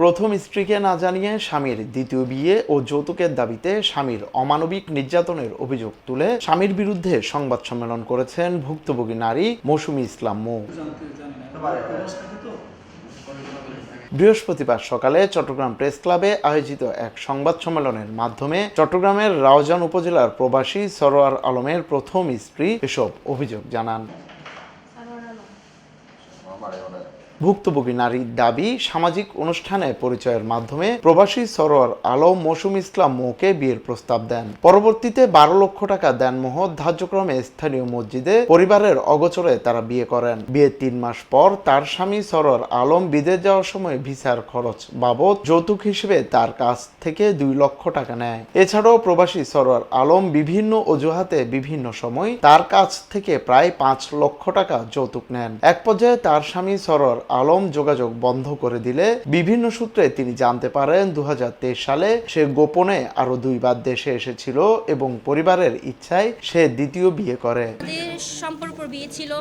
প্রথম স্ত্রীকে না জানিয়ে স্বামীর দ্বিতীয় বিয়ে ও যৌতুকের দাবিতে স্বামীর অমানবিক নির্যাতনের অভিযোগ তুলে স্বামীর বিরুদ্ধে সংবাদ সম্মেলন করেছেন ভুক্তভোগী নারী মৌসুমী ইসলাম মৌ। বৃহস্পতিবার সকালে চট্টগ্রাম প্রেস ক্লাবে আয়োজিত এক সংবাদ সম্মেলনের মাধ্যমে চট্টগ্রামের রাউজান উপজেলার প্রবাসী সরোয়ার আলমের প্রথম স্ত্রী এসব অভিযোগ জানান। ভুক্তভোগী নারীর দাবি, সামাজিক অনুষ্ঠানে পরিচয়ের মাধ্যমে প্রবাসী সরোয়ার আলম মৌসুম ইসলাম মৌকে বিয়ের প্রস্তাব দেন। পরবর্তীতে বারো লক্ষ টাকা দেনমোহ ধার্যক্রমে স্থানীয় মসজিদে পরিবারের অগোচরে তারা বিয়ে করেন। বিয়ের তিন মাস পর তার স্বামী সরোয়ার আলম বিদেশ যাওয়ার সময় ভিসার খরচ বাবদ যৌতুক হিসেবে তার কাছ থেকে দুই লক্ষ টাকা নেয়। এছাড়াও প্রবাসী সরোয়ার আলম বিভিন্ন অজুহাতে বিভিন্ন সময় তার কাছ থেকে প্রায় পাঁচ লক্ষ টাকা যৌতুক নেন। এক পর্যায়ে তার স্বামী সরোয়ার আলম যোগাযোগ বন্ধ করে দিলে বিভিন্ন সূত্রে তিনি জানতে পারেন দুহাজার তেইশ সালে সে গোপনে আরও দুইবার দেশে এসেছিল এবং পরিবারের ইচ্ছায় সে দ্বিতীয় বিয়ে করে। সম্পর্ক বিয়ে ছিল।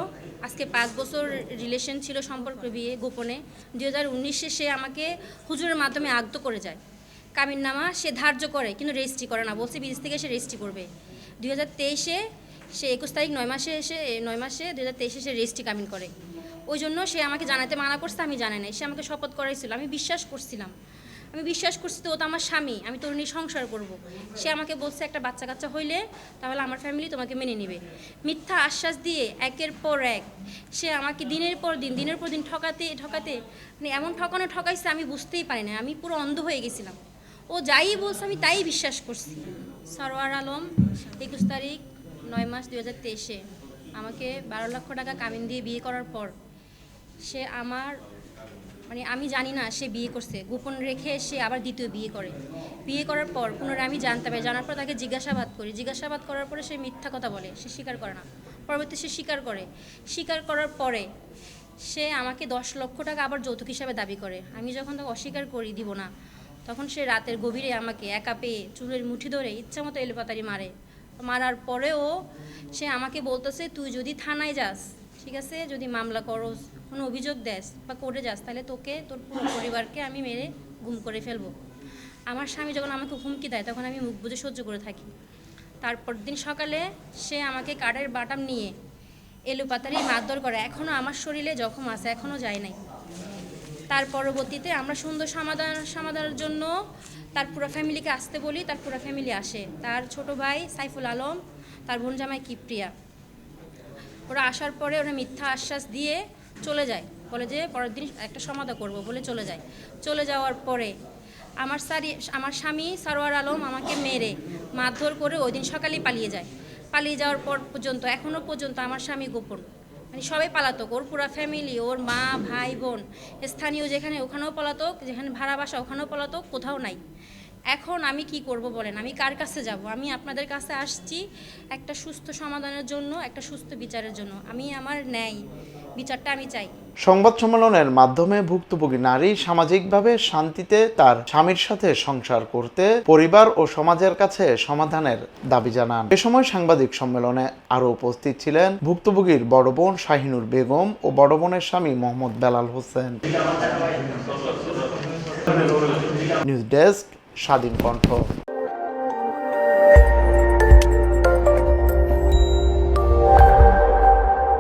আজকে পাঁচ বছর রিলেশন ছিল সম্পর্ক বিয়ে গোপনে। দুই হাজার উনিশে সে আমাকে হুজুরের মাধ্যমে আগ্ধ করে যায়। কামিন নামা সে ধার্য করে, কিন্তু রেজিস্ট্রি করে না। বলছে বিদেশ থেকে সে রেজিস্ট্রি করবে। দুই হাজার তেইশে সে একুশ তারিখ নয় মাসে এসে, নয় মাসে দু হাজার তেইশে সে রেজিস্ট্রি কামিন করে। ওই জন্য সে আমাকে জানাতে মানা করছে, আমি জানি নাই। সে আমাকে শপথ করাইছিল। আমি বিশ্বাস করছিলাম। আমি বিশ্বাস করছি তো, ও তো আমার স্বামী, আমি তোর নিয়ে সংসার করব। সে আমাকে বলছে, একটা বাচ্চা কাচ্চা হইলে তাহলে আমার ফ্যামিলি তোমাকে মেনে নেবে। মিথ্যা আশ্বাস দিয়ে একের পর এক সে আমাকে দিনের পর দিন, দিনের পর দিন ঠকাতে ঠকাতে মানে এমন ঠকানো ঠকাইছে, আমি বুঝতেই পারি না আমি পুরো অন্ধ হয়ে গেছিলাম। ও যাই বলছে, আমি তাই বিশ্বাস করছি। সরোয়ার আলম, একুশ তারিখ, নয় মাস দু হাজার তেইশে। আমাকে বারো লক্ষ টাকা কামিন দিয়ে বিয়ে করার পর সে আমার মানে আমি জানি না সে বিয়ে করছে। গোপন রেখে সে আবার দ্বিতীয় বিয়ে করে। বিয়ে করার পর পুনরায় আমি জানতে পারি, জানার পর তাকে জিজ্ঞাসাবাদ করি। জিজ্ঞাসাবাদ করার পরে সে মিথ্যা কথা বলে, সে স্বীকার করে না। পরবর্তী সে স্বীকার করে। স্বীকার করার পরে সে আমাকে দশ লক্ষ টাকা আবার যৌতুক হিসাবে দাবি করে। আমি যখন তাকে অস্বীকার করি, দিব না। তখন সে রাতের গভীরে আমাকে একা পেয়ে চুলের মুঠি ধরে ইচ্ছা মতো এলোপাতারি মারে। মারার পরেও সে আমাকে বলতেছে, তুই যদি থানায় যাস ঠিক আছে, যদি মামলা করস, কোনো অভিযোগ দেস বা কোর্টে যাস, তাহলে তোকে, তোর পুরো পরিবারকে আমি মেরে গুম করে ফেলব। আমার স্বামী যখন আমাকে হুমকি দেয়, তখন আমি মুখ বুঝে সহ্য করে থাকি। তারপর দিন সকালে সে আমাকে কাঠের বাটাম নিয়ে এলোপাতারি মারধর করে। এখনও আমার শরীরে জখম আছে এখনও যায় নাই। তার পরবর্তীতে আমরা সুন্দর সমাধান, সমাধানের জন্য তার পুরো ফ্যামিলিকে আসতে বলি, তার পুরো ফ্যামিলি আসে। তার ছোট ভাই সাইফুল আলম, তার বোন জামাই কিপ্রিয়া। ওরা আসার পরে ওরা মিথ্যা আশ্বাস দিয়ে চলে যায়। বলে যে, পরের দিন একটা সমাধা করব, বলে চলে যায়। চলে যাওয়ার পরে আমার সারি, আমার স্বামী সারোয়ার আলম আমাকে মেরে মারধর করে ওই দিন সকালেই পালিয়ে যায়। পালিয়ে যাওয়ার পর পর্যন্ত এখনও পর্যন্ত আমার স্বামী গোপন। মানে সবাই পালাতক, ওর পুরা ফ্যামিলি ওর মা, ভাই, বোন, স্থানীয় যেখানে ওখানেও পলাতক, যেখানে ভাড়া বাসা ওখানেও পলাতক, কোথাও নাই। এখন আমি কি করব বলেন? আমি কার কাছে যাব? আমি আপনাদের কাছে আসছি একটা সুস্থ সমাধানের জন্য একটা সুস্থ বিচারের জন্য। আমি আমার ন্যায় বিচারটা আমি চাই। সংবাদ সম্মেলনের মাধ্যমে ভুক্তভোগী নারী সামাজিকভাবে শান্তিতে তার স্বামীর সাথে সংসার করতে পরিবার ও সমাজের কাছে সমাধানের দাবি জানান। এ সময় সাংবাদিক সম্মেলনে আরও উপস্থিত ছিলেন ভুক্তভোগীর বড় বোন শাহিনুর বেগম ও বড় বোনের স্বামী Mohammad Belal Hossain. News desk Swadhin Kantha.